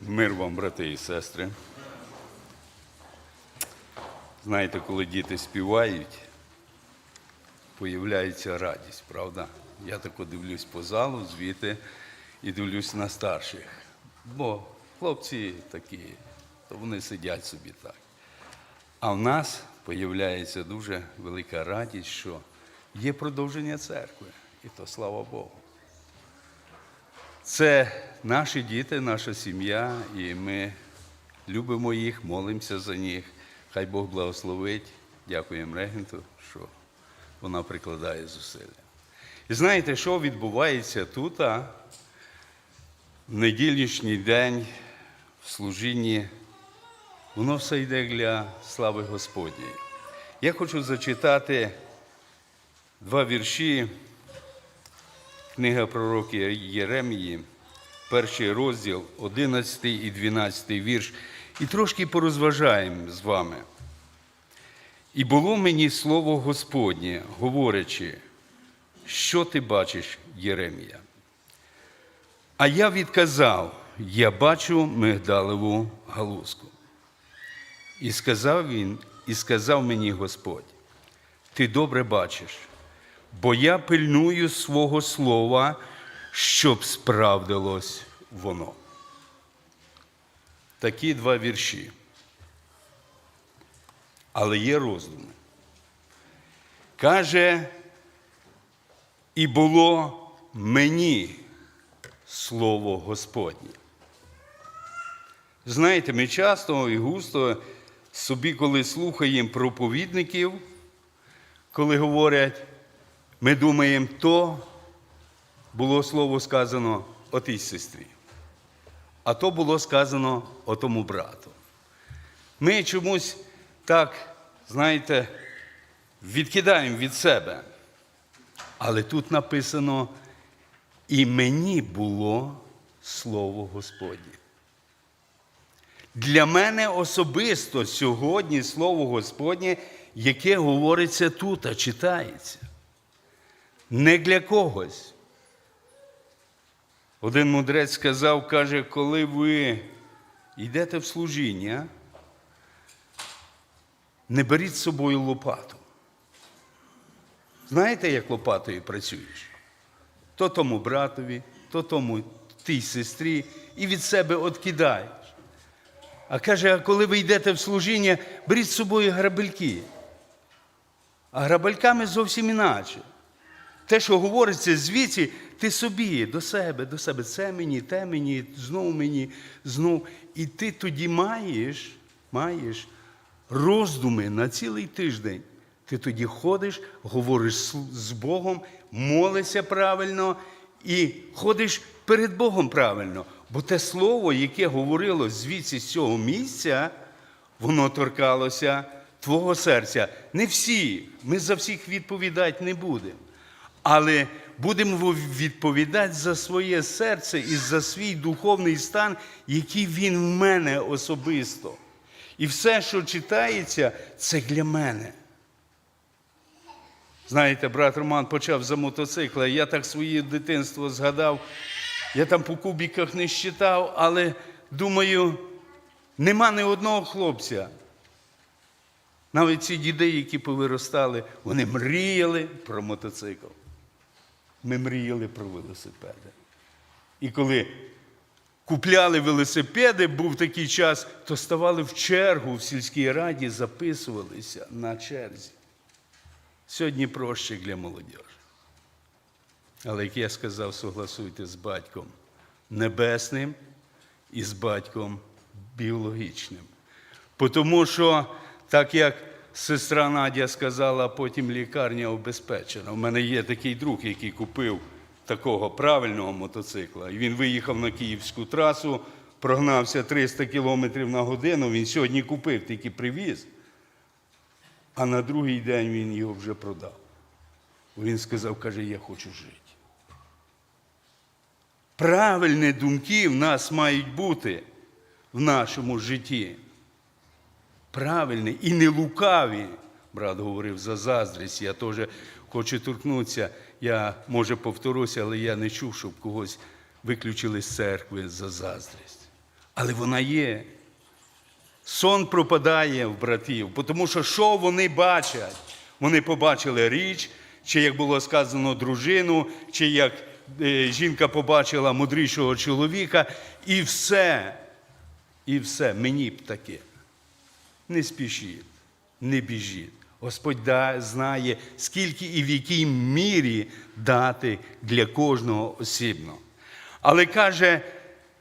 Мир вам, брати і сестри. Знаєте, коли діти співають, появляється радість, правда? Я тако дивлюсь по залу звідти і дивлюсь на старших. Бо хлопці такі, то вони сидять собі так. А в нас появляється дуже велика радість, що є продовження церкви. І то слава Богу. Це наші діти, наша сім'я, і ми любимо їх, молимося за них. Хай Бог благословить. Дякуємо регенту, що вона прикладає зусилля. І знаєте, що відбувається тут, в недільнішній день в служінні, воно все йде для слави Господньої. Я хочу зачитати два вірші Книга пророка Єремії, перший розділ, 11 і 12 вірш, і трошки порозважаємо з вами. І було мені слово Господнє, говорячи, що ти бачиш, Єремія? А я відказав, я бачу мигдалеву галузку. І сказав він, і сказав мені Господь, ти добре бачиш, бо я пильную свого слова, щоб справдилось воно. Такі два вірші. Але є роздуми. Каже, і було мені слово Господнє. Знаєте, ми часто і густо собі, коли слухаємо проповідників, коли говорять, ми думаємо, то було слово сказано отій сестрі, а то було сказано отому брату. Ми чомусь так, знаєте, відкидаємо від себе. Але тут написано, і мені було слово Господнє. Для мене особисто сьогодні слово Господнє, яке говориться тут, а читається. Не для когось. Один мудрець сказав, каже, коли ви йдете в служіння, не беріть з собою лопату. Знаєте, як лопатою працюєш? То тому братові, то тому тій сестрі, і від себе откидаєш. А каже, а коли ви йдете в служіння, беріть з собою грабельки. А грабельками зовсім іначе. Те, що говориться звідси, ти собі до себе, до себе. Це мені, те мені, знов мені, знов. І ти тоді маєш, маєш роздуми на цілий тиждень. Ти тоді ходиш, говориш з Богом, молишся правильно і ходиш перед Богом правильно. Бо те слово, яке говорило звідси з цього місця, воно торкалося твого серця. Не всі, ми за всіх відповідати не будемо. Але будемо відповідати за своє серце і за свій духовний стан, який він в мене особисто. І все, що читається, це для мене. Знаєте, брат Роман почав за мотоцикла. Я так своє дитинство згадав. Я там по кубіках не щитав, але думаю, нема ні одного хлопця. Навіть ці діди, які повиростали, вони мріяли про мотоцикл. Ми мріяли про велосипеди. І коли купляли велосипеди, був такий час, то ставали в чергу в сільській раді, записувалися на черзі. Сьогодні проще для молодіжі. Але як я сказав, согласуйте з батьком небесним і з батьком біологічним. Тому що, так як сестра Надя сказала, потім лікарня обезпечена. У мене є такий друг, який купив такого правильного мотоцикла. І він виїхав на київську трасу, прогнався 300 км на годину. Він сьогодні купив, тільки привіз. А на другий день він його вже продав. Він сказав, каже, я хочу жити. Правильні думки в нас мають бути в нашому житті. Правильні і не лукаві. Брат говорив за заздрість. Я теж хочу торкнутися. Я, може, повторюся, але я не чув, щоб когось виключили з церкви за заздрість. але вона є. Сон пропадає в братів, тому що що вони бачать? Вони побачили річ, чи як було сказано, дружину, чи як е, жінка побачила мудрішого чоловіка, і все, і все, мені б таке. Не спішіть, не біжіть. Господь знає, скільки і в якій мірі дати для кожного осібно. Але каже,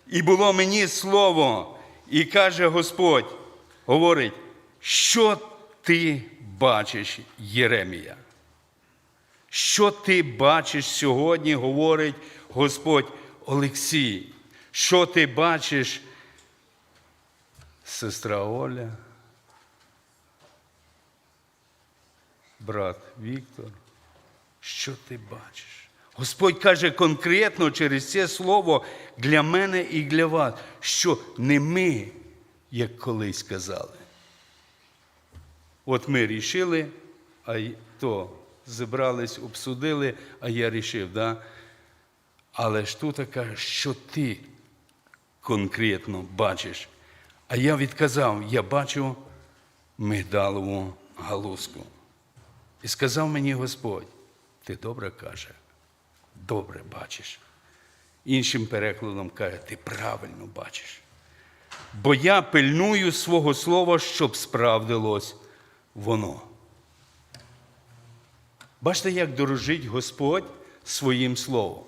і було мені слово, і каже Господь, говорить, що ти бачиш, Єремія? Що ти бачиш сьогодні, говорить Господь Олексій? Що ти бачиш, сестра Оля, брат Віктор? Що ти бачиш? Господь каже конкретно через це слово для мене і для вас, що не ми, як колись казали. От ми рішили, а то зібрались, обсудили, а я рішив, да? Але ж тут каже, що ти конкретно бачиш. А я відказав, я бачу мигдалову галузку. І сказав мені Господь, ти добре каже, добре бачиш. Іншим перекладом каже, ти правильно бачиш. Бо я пильную свого слова, щоб справдилось воно. Бачите, як дорожить Господь своїм словом.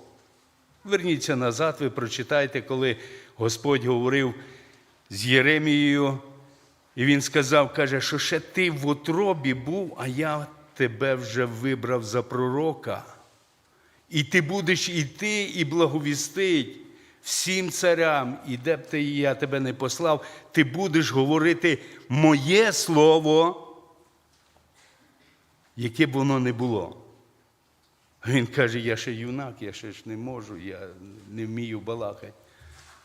Верніться назад, ви прочитайте, коли Господь говорив з Єремією, і він сказав, каже, що ще ти в утробі був, а я тебе вже вибрав за пророка. І ти будеш іти і благовістить всім царям, і де б ти я тебе не послав, ти будеш говорити моє слово, яке б воно не було. Він каже, я ще юнак, я ще ж не можу, я не вмію балакати.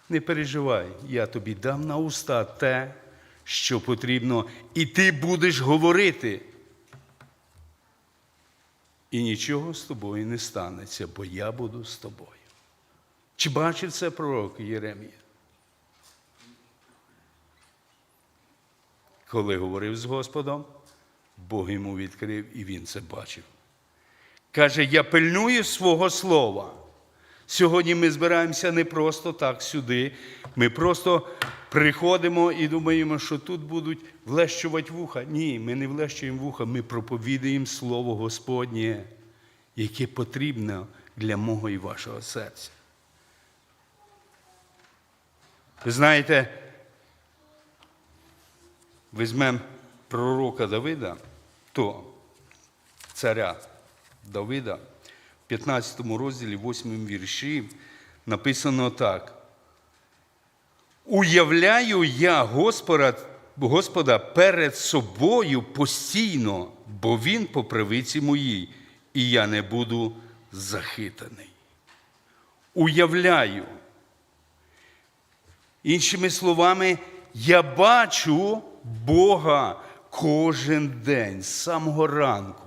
Не переживай, я тобі дам на уста те, що потрібно, і ти будеш говорити. І нічого з тобою не станеться, бо я буду з тобою. Чи бачив це пророк Єремія? Коли говорив з Господом, Бог йому відкрив, і він це бачив. Каже, я пильную свого слова. Сьогодні ми збираємося не просто так сюди. Ми просто приходимо і думаємо, що тут будуть влещувати вуха. Ні, ми не влещуємо вуха, ми проповідуємо Слово Господнє, яке потрібне для мого і вашого серця. Ви знаєте, візьмемо пророка Давида, то царя Давида, 15 розділі, 8 вірші, написано так. Уявляю я Господа, Господа перед собою постійно, бо Він по правиці моїй, і я не буду захитаний. Уявляю. Іншими словами, я бачу Бога кожен день з самого ранку,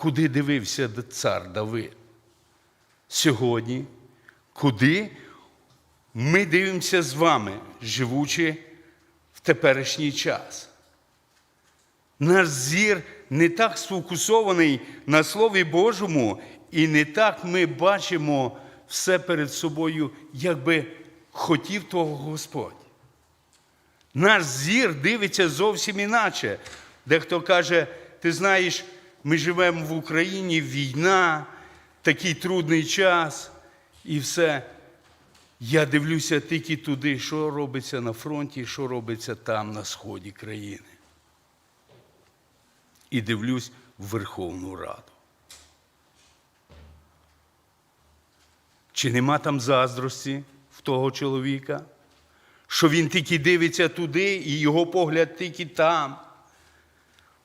куди дивився цар Давид. Сьогодні, куди ми дивимося з вами, живучи в теперішній час. Наш зір не так сфокусований на Слові Божому, і не так ми бачимо все перед собою, як би хотів того Господь. Наш зір дивиться зовсім іначе. Дехто каже, ти знаєш, ми живемо в Україні, війна, такий трудний час і все. Я дивлюся тільки туди, що робиться на фронті, що робиться там, на сході країни. І дивлюсь в Верховну Раду. Чи нема там заздрості в того чоловіка? Що він тільки дивиться туди, і його погляд тільки там.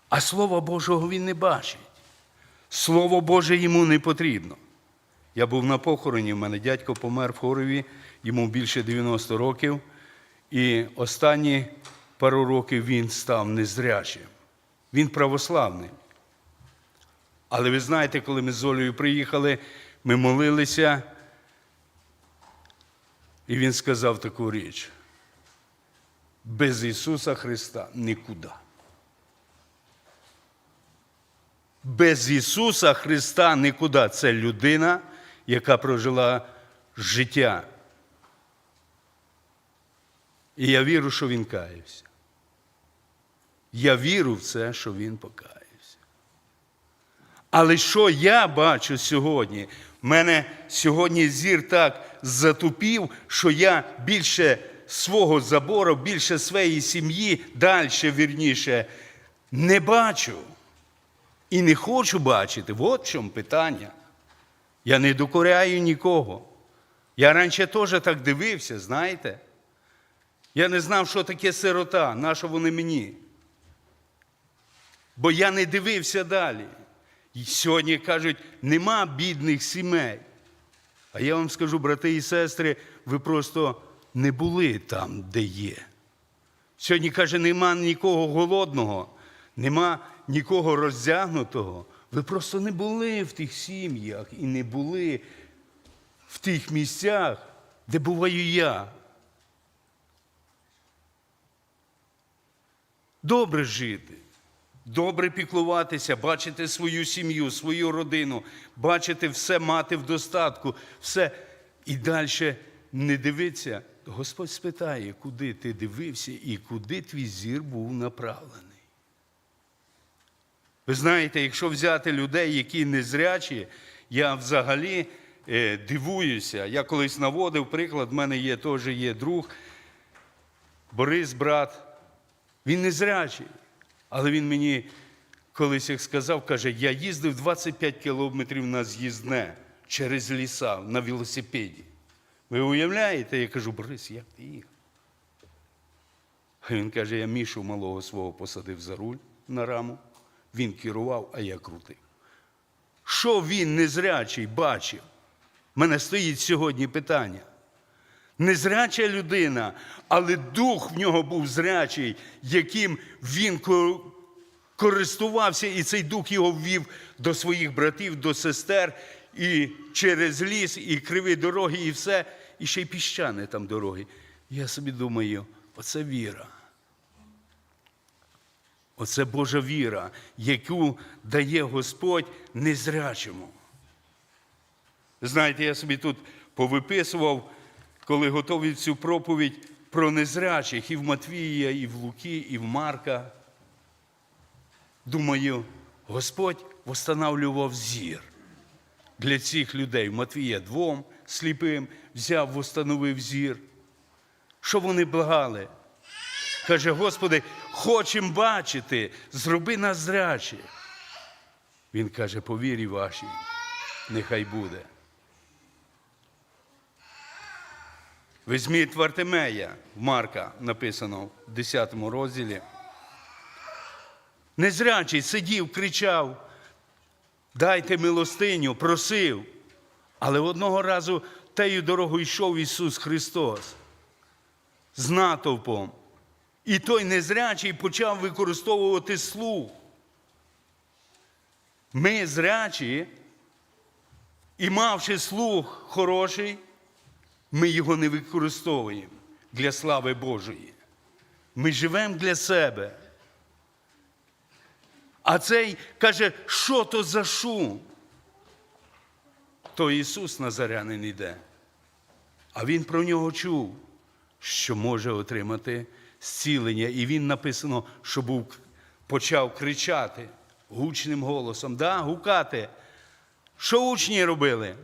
А Слова Божого він не бачить. Слово Боже йому не потрібно. Я був на похороні, в мене дядько помер в Хорові, йому більше 90 років, і останні пару років він став незрячим. Він православний. Але ви знаєте, коли ми з Олею приїхали, ми молилися, і він сказав таку річ. Без Ісуса Христа нікуди. Без Ісуса Христа нікуди. Це людина, яка прожила життя. І я вірю, що Він каявся. Я вірю в це, що Він покаявся. Але що я бачу сьогодні? В мене сьогодні зір так затупів, що я більше свого забору, більше своєї сім'ї, далі, вірніше, не бачу. І не хочу бачити. От в чому питання. Я не докоряю нікого. Я раніше теж так дивився, знаєте. Я не знав, що таке сирота, на що вони мені. Бо я не дивився далі. І сьогодні кажуть, нема бідних сімей. А я вам скажу, брати і сестри, ви просто не були там, де є. Сьогодні каже, нема нікого голодного, нема нікого роздягнутого. Ви просто не були в тих сім'ях і не були в тих місцях, де буваю я. Добре жити, добре піклуватися, бачити свою сім'ю, свою родину, бачити все мати в достатку, все і далі не дивитися. Господь спитає, куди ти дивився і куди твій зір був направлений. Ви знаєте, якщо взяти людей, які незрячі, я взагалі е, дивуюся. Я колись наводив приклад, в мене є теж є друг, Борис, брат. Він незрячий. Але він мені колись як сказав, каже, я їздив 25 кілометрів на з'їзне через ліса на велосипеді. Ви уявляєте? Я кажу, Борис, як ти їхав? А він каже, я Мішу малого свого посадив за руль на раму, він керував, а я крутив. Що він незрячий бачив? Мене стоїть сьогодні питання. Незряча людина, але дух в нього був зрячий, яким він користувався, і цей дух його ввів до своїх братів, до сестер, і через ліс, і криві дороги, і все, і ще й піщани там дороги. Я собі думаю, оце віра. Оце Божа віра, яку дає Господь незрячому. Знаєте, я собі тут повиписував, коли готовив цю проповідь про незрячих і в Матвія, і в Луки, і в Марка. Думаю, Господь встановлював зір для цих людей. Матвія двом сліпим взяв, встановив зір. Що вони благали? Каже, Господи, хочемо бачити, зроби нас зрячі. Він каже, по вірі вашій, нехай буде. Візьміть Вартимея, Марка написано в 10 розділі. Незрячий сидів, кричав, дайте милостиню, просив. Але одного разу тею дорогою йшов Ісус Христос з натовпом. І той незрячий почав використовувати слух. Ми зрячі, і мавши слух хороший, ми його не використовуємо для слави Божої. Ми живемо для себе. А цей каже, що то за шум? То Ісус Назарянин іде. А він про нього чув, що може отримати зцілення. І він написано, що був, почав кричати гучним голосом, да, гукати. Що учні робили?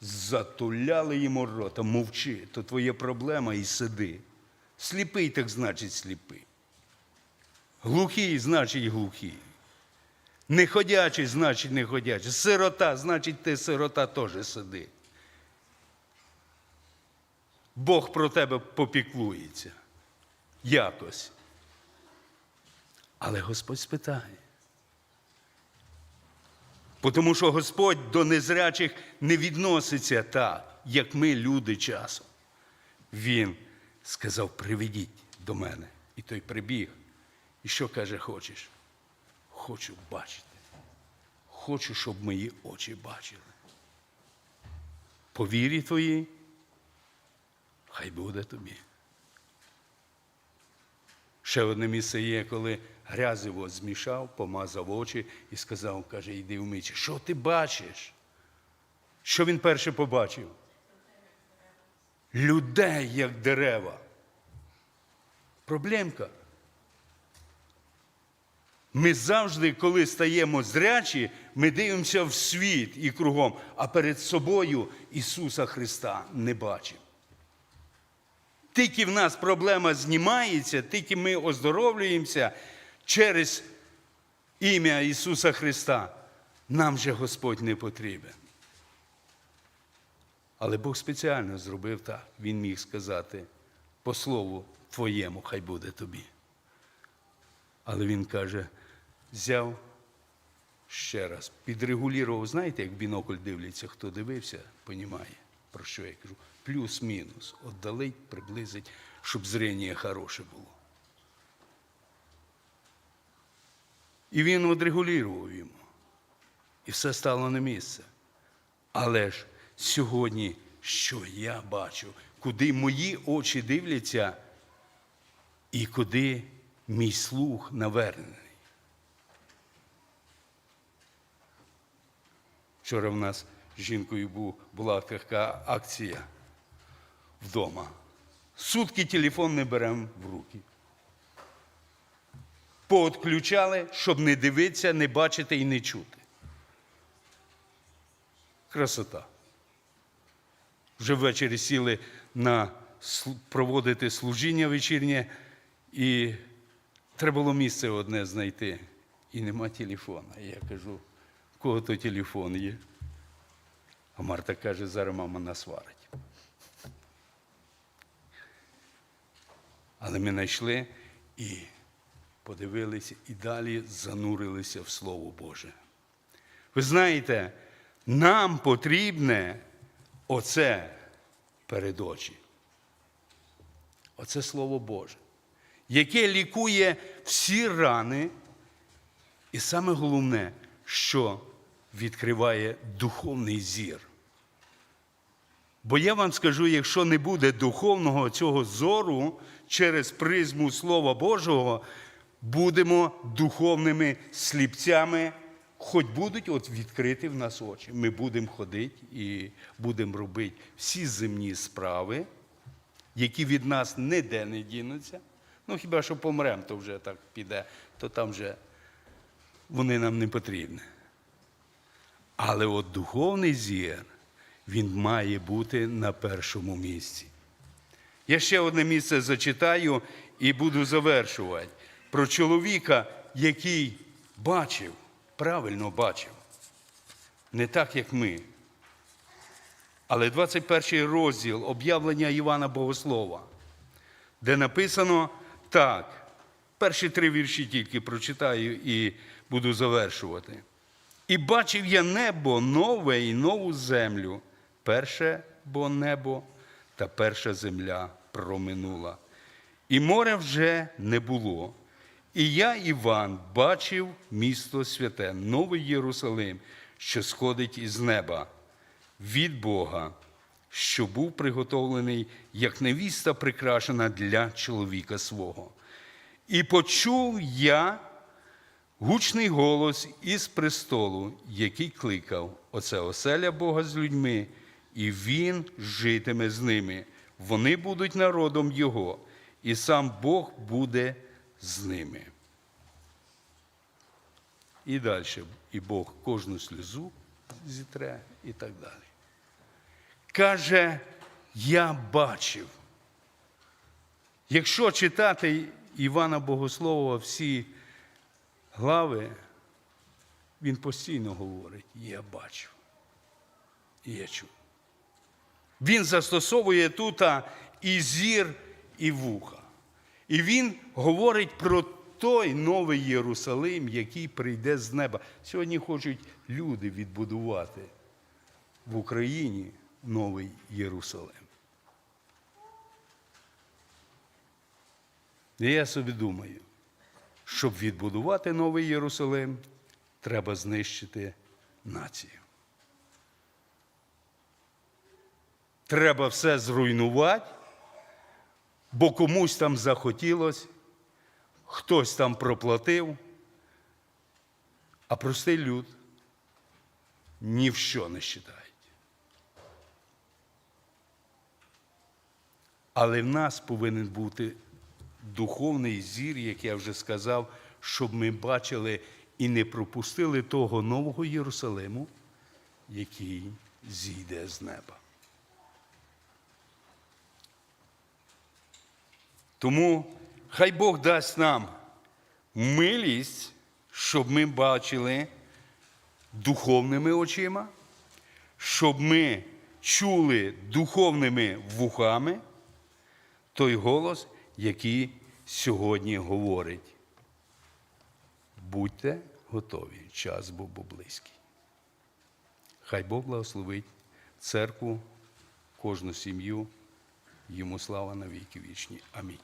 Затуляли йому рота, мовчи, то твоя проблема і сиди. Сліпий, так значить сліпий. Глухий, значить глухий. Неходячий, значить неходячий. Сирота, значить ти сирота теж сиди. Бог про тебе попіклується. Якось. Але Господь спитає. Тому що Господь до незрячих не відноситься так, як ми, люди часом. Він сказав: приведіть до мене. І той прибіг. І що каже, хочеш? Хочу бачити. Хочу, щоб мої очі бачили. По вірі твоїй, хай буде тобі. Ще одне місце є, коли грязиво змішав, помазав очі і сказав, каже, йди вмичі. Що ти бачиш? Що він перше побачив? Людей, як дерева. Проблемка. Ми завжди, коли стаємо зрячі, ми дивимося в світ і кругом, а перед собою Ісуса Христа не бачимо. Тільки в нас проблема знімається, тільки ми оздоровлюємося через ім'я Ісуса Христа, нам же Господь не потрібен. Але Бог спеціально зробив так. Він міг сказати по слову Твоєму, хай буде тобі. Але він каже, взяв ще раз, підрегулював, знаєте, як бінокль дивляться, хто дивився, понімає, про що я кажу. Плюс-мінус, отдалить, приблизить, щоб зрення хороше було. І він одрегулював йому. І все стало на місце. Але ж сьогодні, що я бачу, куди мої очі дивляться, і куди мій слух навернений. Вчора в нас з жінкою була така акція вдома. Сутки телефон не беремо в руки. Поотключали, щоб не дивитися, не бачити і не чути. Красота. Вже ввечері сіли на проводити служіння вечірнє, і треба було місце одне знайти. І нема телефона. І я кажу, кого то телефон є? А Марта каже, зараз мама нас Але ми знайшли і подивилися, і далі занурилися в Слово Боже. Ви знаєте, нам потрібне оце перед очі. Оце Слово Боже, яке лікує всі рани, і саме головне, що відкриває духовний зір. Бо я вам скажу, якщо не буде духовного цього зору через призму Слова Божого, будемо духовними сліпцями, хоч будуть от відкриті в нас очі. Ми будемо ходити і будемо робити всі земні справи, які від нас ніде не дінуться. Ну, хіба що помремо, то вже так піде, то там вже вони нам не потрібні. Але от духовний зір, він має бути на першому місці. Я ще одне місце зачитаю і буду завершувати. Про чоловіка, який бачив, правильно бачив, не так, як ми. Але 21 розділ об'явлення Івана Богослова, де написано так. Перші три вірші тільки прочитаю і буду завершувати. І бачив я небо нове і нову землю. Перше бо небо та перша земля проминула. І моря вже не було. І я, Іван, бачив місто святе, Новий Єрусалим, що сходить із неба від Бога, що був приготовлений, як невіста прикрашена для чоловіка свого. І почув я гучний голос із престолу, який кликав: Оце оселя Бога з людьми, і Він житиме з ними. Вони будуть народом Його, і сам Бог буде з ними. І далі, і Бог кожну сльозу зітре і так далі. Каже, я бачив. Якщо читати Івана Богослова всі глави, він постійно говорить, я бачу. І я чув. Він застосовує тут і зір, і вуха. І він говорить про той новий Єрусалим, який прийде з неба. Сьогодні хочуть люди відбудувати в Україні новий Єрусалим. І я собі думаю, щоб відбудувати новий Єрусалим, треба знищити націю. Треба все зруйнувати, бо комусь там захотілося, хтось там проплатив, а простий люд ні в що не вважають. Але в нас повинен бути духовний зір, як я вже сказав, щоб ми бачили і не пропустили того нового Єрусалиму, який зійде з неба. Тому хай Бог дасть нам милість, щоб ми бачили духовними очима, щоб ми чули духовними вухами той голос, який сьогодні говорить. Будьте готові, час був близький. Хай Бог благословить церкву, кожну сім'ю, йому слава на віки вічні. Амінь.